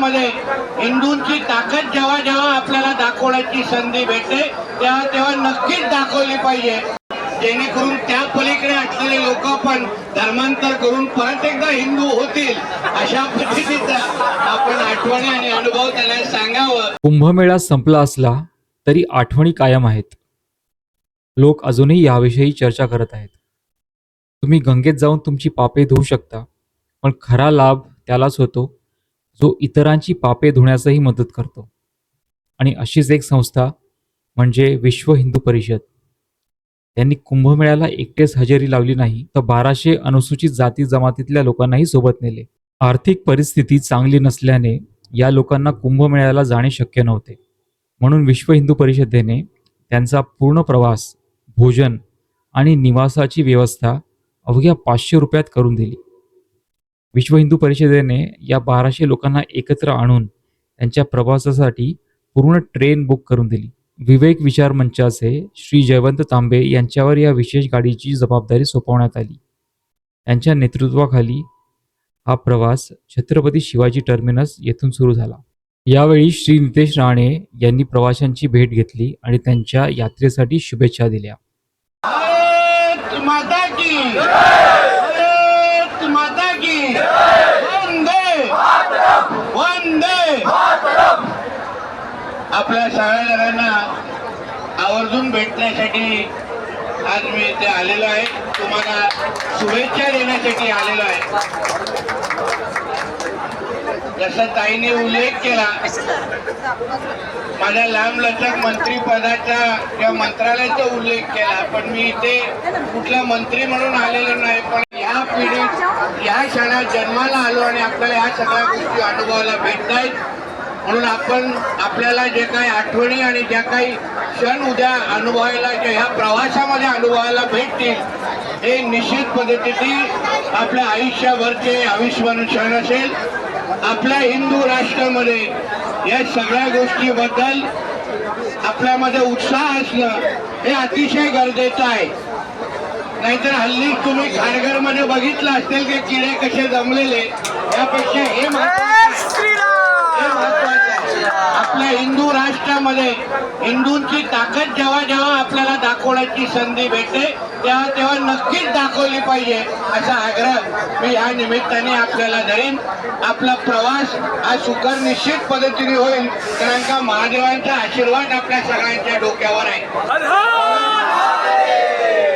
देशामध्ये हिंदूंची ताकद जेव्हा जेव्हा आपल्याला दाखवण्याची संधी भेटते तेव्हा तेव्हा नक्कीच दाखवली पाहिजे. जेणेकरून त्या पलीकडे असलेले लोक पण धर्मांतर करून परत एकदा हिंदू होतील अशा पद्धतीचा आपण आठवणी आणि अनुभव त्यांना सांगावं. कुंभमेळा संपला असला तरी आठवणी कायम आहेत. लोक अजूनही याविषयी चर्चा करत आहेत. तुम्ही गंगेत जाऊन तुमची पापे धुवू शकता पण खरा लाभ त्यालाच होतो जो इतरांची पापे धुण्यासही मदत करतो. आणि अशीच एक संस्था म्हणजे विश्व हिंदू परिषद. त्यांनी कुंभमेळ्याला एकटेच हजेरी लावली नाही तर बाराशे अनुसूचित जाती जमातीतल्या लोकांनाही सोबत नेले. आर्थिक परिस्थिती चांगली नसल्याने या लोकांना कुंभमेळ्याला जाणे शक्य नव्हते. म्हणून विश्व हिंदू परिषदेने त्यांचा पूर्ण प्रवास भोजन आणि निवासाची व्यवस्था अवघ्या पाचशे रुपयात करून दिली. विश्व हिंदू परिषदेने या बाराशे लोकांना एकत्र आणून त्यांच्या प्रवासासाठी पूर्ण ट्रेन बुक करून दिली. विवेक विचार मंचाचे श्री जयवंत तांबे यांच्यावर या विशेष गाडीची जबाबदारी सोपवण्यात आली. त्यांच्या नेतृत्वाखाली हा प्रवास छत्रपती शिवाजी टर्मिनस येथून सुरू झाला. यावेळी श्री नितेश राणे यांनी प्रवाशांची भेट घेतली आणि त्यांच्या यात्रेसाठी शुभेच्छा दिल्या. देण्यासाठी आज मी इथे आलेलो आहे. तुम्हाला शुभेच्छा देण्यासाठी आलेलो आहे. जसं ताईने उल्लेख केला माझ्या लांब लचक मंत्रीपदाचा किंवा मंत्रालयाचा उल्लेख केला पण मी इथे कुठला मंत्री म्हणून आलेलो नाही पण या पिढीत या क्षणात जन्माला आलो आणि आपल्याला ह्या सगळ्या गोष्टी अनुभवायला भेटत आहेत म्हणून आपण आपल्याला जे काही आठवणी आणि ज्या काही क्षण उद्या अनुभवायला ह्या प्रवासामध्ये अनुभवायला भेटतील. हे निश्चित पद्धतीची आपल्या आयुष्यावरचे अविस्मरण क्षण असेल. आपल्या हिंदू राष्ट्रामध्ये या सगळ्या गोष्टीबद्दल आपल्यामध्ये उत्साह असणं हे अतिशय गरजेचं आहे. नाहीतर हल्ली तुम्ही खारघरमध्ये बघितलं असेल की किडे कसे जमलेले यापेक्षा हे आपल्या हिंदू राष्ट्रामध्ये हिंदूंची ताकद जेव्हा जेव्हा आपल्याला दाखवण्याची संधी भेटते तेव्हा तेव्हा नक्कीच दाखवली पाहिजे असा आग्रह मी या निमित्ताने आपल्याला धरेन. आपला प्रवास हा सुकर निश्चित पद्धतीने होईल. कारण का महादेवांचा आशीर्वाद आपल्या सगळ्यांच्या डोक्यावर आहे.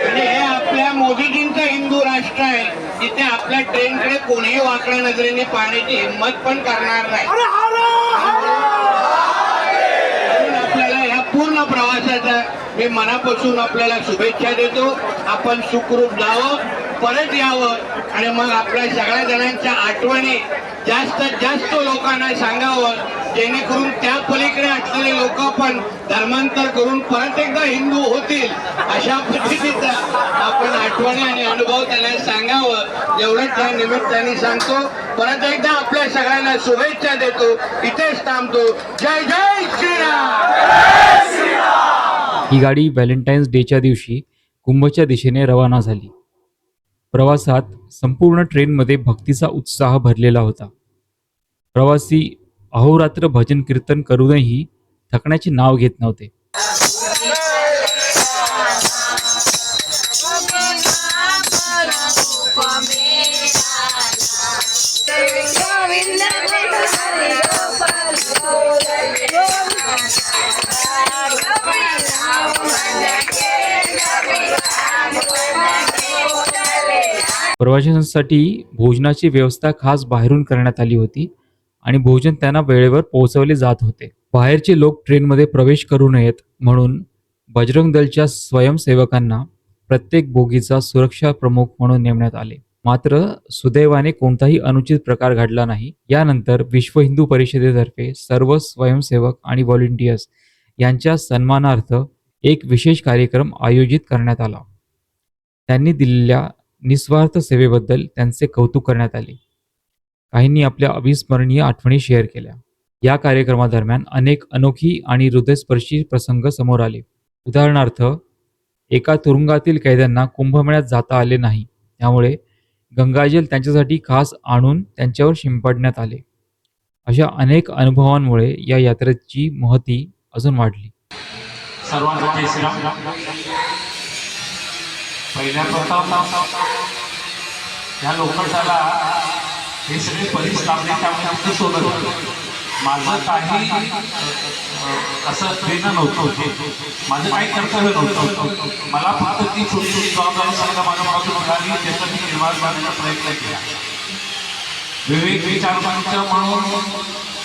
आणि हे आपल्या मोदीजींचं हिंदू राष्ट्र आहे. तिथे आपल्या ट्रेनकडे कोणीही वाकड्या नजरेने पाहण्याची हिंमत पण करणार नाही म्हणून आपल्याला या पूर्ण प्रवासाचा मी मनापासून आपल्याला शुभेच्छा देतो. आपण सुखरूप जावं परत यावं आणि मग आपल्या सगळ्या जणांच्या आठवणी जास्तीत जास्त लोकांना सांगावं जेणेकरून त्या पलीकडे असलेले लोक पण धर्मांतर करून परत एकदा हिंदू होतील. अशा पद्धतीचा आपण आठवणी आणि अनुभव त्यांना सांगावं. एवढंच या निमित्ताने सांगतो. परत एकदा आपल्या सगळ्यांना शुभेच्छा देतो. इथेच थांबतो. जय जय श्रीराम! ही गाडी व्हॅलेंटाईन्स डेच्या दिवशी कुंभच्या दिशेने रवाना झाली. प्रवासात संपूर्ण ट्रेनमध्ये भक्तीचा उत्साह भरलेला होता. प्रवासी अहोरात्र भजन कीर्तन करूनही थकण्याचे नाव घेत नव्हते. प्रवाशांसाठी भोजनाची व्यवस्था खास बाहेरून करण्यात आली होती आणि भोजन त्यांना वेळेवर पोहोचवले जात होते. बाहेरचे लोक ट्रेनमध्ये प्रवेश करू नयेत म्हणून बजरंग दलच्या स्वयंसेवकांना प्रत्येक बोगीचा सुरक्षा प्रमुख म्हणून नेमण्यात आले. मात्र सुदैवाने कोणताही अनुचित प्रकार घडला नाही. यानंतर विश्व हिंदू परिषदेतर्फे सर्व स्वयंसेवक आणि व्हॉलेंटियर्स यांच्या सन्मानार्थ एक विशेष कार्यक्रम आयोजित करण्यात आला. त्यांनी दिलेल्या निस्वार्थ सेवेबद्दल त्यांचे कौतुक करण्यात आले. काहींनी आपल्या अविस्मरणीय आठवणी शेअर केल्या. या कार्यक्रमादरम्यान अनेक अनोखी आणि हृदयस्पर्शी प्रसंग समोर आले. उदाहरणार्थ एका तुरुंगातील कैद्यांना कुंभमेळ्यात जाता आले नाही. त्यामुळे गंगाजल त्यांच्यासाठी खास आणून त्यांच्यावर शिंपडण्यात आले. अशा अनेक अनुभवांमुळे या यात्रेची महती अजून वाढली. सर्वांना पहिल्या प्रथम ह्या लोकशाला हे सगळे बरीच त्यामुळे सोडत होतं. माझं काही असं देणं नव्हतं माझं काही कर्तव्य नव्हतं. मला फक्त ती छोटी छोटी जबाबदारी सांगा माझ्या मनातून मिळाली त्याचा मी निर्माण करण्याचा प्रयत्न केला. विवेक विचारवंत म्हणून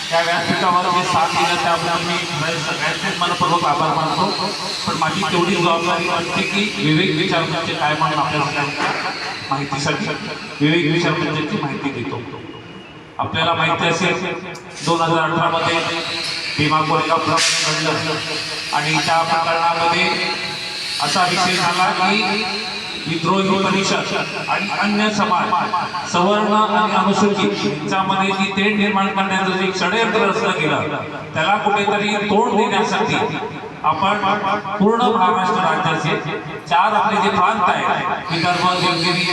त्या व्यासपीठावर मी साथ दिला त्याबद्दल मी म्हणजे सगळ्यांचेच मनपूर्वक आभार मानतो. पण माझी तेवढी जबाबदारी वाटते की विवेक विचारवंतचे काय म्हणून आपल्या सगळ्यांना माहितीसाठी विवेक ती माहिती देतो. आपल्याला माहिती असेल दोन हजार अठरामध्ये भीमा कोरेगाव प्रकरण घडलं. आणि त्या प्रकरणामध्ये असा विषय झाला की विद्रोही परिषद आणि अन्य समाज सवर्ण आणि अनुसूचित यांच्यामध्ये जी तेढ निर्माण करण्याचं जे षडयंत्र रचलं गेलं त्याला कुठेतरी तोड देण्यासाठी आपण पूर्ण महाराष्ट्र राज्याचे चार आपले जे प्रांत आहेत विदर्भ देवगिरी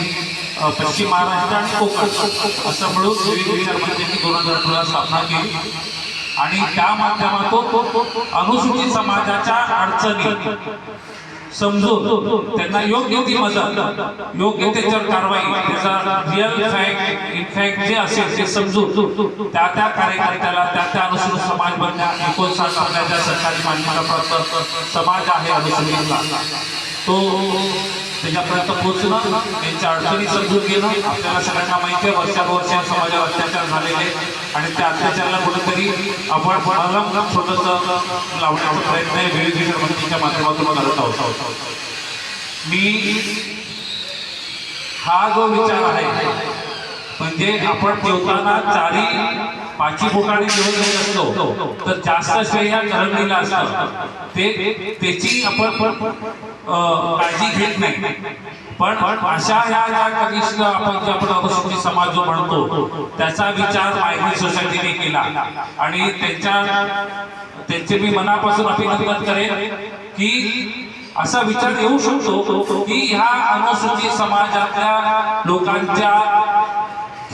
पश्चिम महाराष्ट्र आणि कोकण असं मिळून विविध म्हणजे दोन हजार अठरा स्थापना केली. आणि त्या माध्यमातून अनुसूचित समाजाच्या अडचणी समजून त्यांना योग्य ती मदत योग्य त्याच्यावर कारवाई त्याचा रिअल फॅक्ट इनफॅक्ट जे असेल ते समजून त्या त्या कार्यकर्त्याला त्या त्या अनुसूचित समाज बनण्या एकोणसाठ करण्याच्या सरकारी मान्यता प्राप्त समाज आहे अनुसूचितला तो त्याच्यापर्यंत पोहोचणं त्यांच्या अडचणी समजून घेणं आपल्याला सगळ्यांना माहिती आहे वर्षानुवर्ष समाजावर अत्याचार झालेले आणि त्या अत्याचाराला कुठंतरी आपण अलम छोटंसं लावण्याचा प्रयत्न आहे विविध विचारवंतीच्या माध्यमातून करत आहोत. मी हा जो विचार आहे म्हणजे आपण जेवताना चारी पाची बोटाने जेवण घेत असतो तर जास्त श्रेय या करंडीला असतं. ते त्याची आपण काळजी घेत नाही. पण अशा ह्या ज्या कनिष्ठ आपण जे आपण अनुसूचित समाज जो म्हणतो त्याचा विचार मायग्रेट सोसायटीने केला. आणि त्यांच्या त्यांचे मी मनापासून अभिनंदन करेन की असा विचार येऊ शकतो की ह्या अनुसूचित समाजातल्या लोकांच्या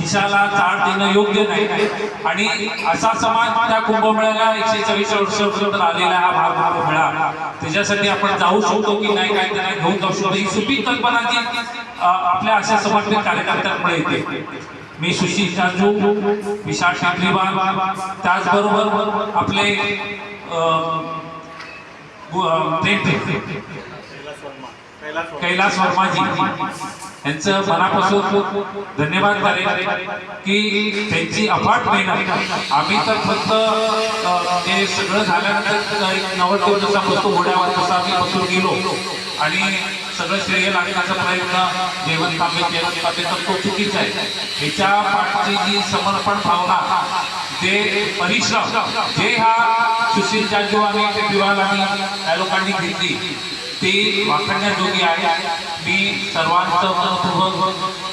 खिशाला चाड देणं योग्य नाही. आणि असा समाज त्या कुंभमेळ्याला एकशे चाळीस वर्ष आलेला हा भाग कुंभमेळा त्याच्यासाठी आपण जाऊ शकतो की नाही काय त्यांना घेऊन जाऊ शकतो. ही सुपी कल्पना जी आपल्या अशा समर्पित कार्यकर्त्यांमुळे येते. मी सुशील चांजू विशाल ठाकरेवाल त्याचबरोबर आपले कैलास गु- ते- कैलास वर्माजी. यांचं मनापासून धन्यवाद करेन की त्यांची अफाट मेहनत आम्ही तर फक्त ते हे सगळं झाल्यानंतर एक नव्वद दिवसाचा बसतो घोड्यावर तसा आम्ही बसून गेलो. आणि सगळं श्रेय लागण्याचा प्रयत्न जेवण तांबे जेवण तांबे तर तो चुकीचा आहे. ह्याच्या पाठची जी समर्पण भावना जे परिश्रम जे हा सुशील जाजू आणि ते आणि त्या लोकांनी घेतली ते वाखाणण्याजोगी आहे. मी सर्वांचं मनपूर्वक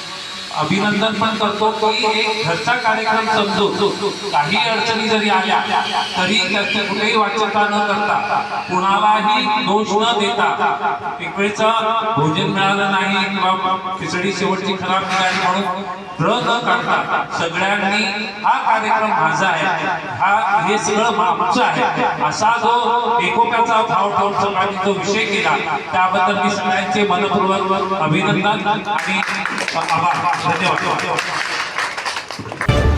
अभिनंदन पण करतो की एक घरचा कार्यक्रम समजून काही अडचणी जरी आल्या तरी त्याची कुठेही वाच्यता न करता कुणालाही दोष न देता एक भोजन मिळालं नाही किंवा खिचडी शेवटची खराब मिळाली म्हणून र न करता सगळ्यांनी हा कार्यक्रम माझा आहे. हा हे सगळं आमचं आहे. असा जो एकोप्याचा भाव ठेवून सगळ्यांनी जो विषय केला त्याबद्दल मी सगळ्यांचे मनपूर्वक अभिनंदन आणि 啊啊啊掉掉掉掉掉。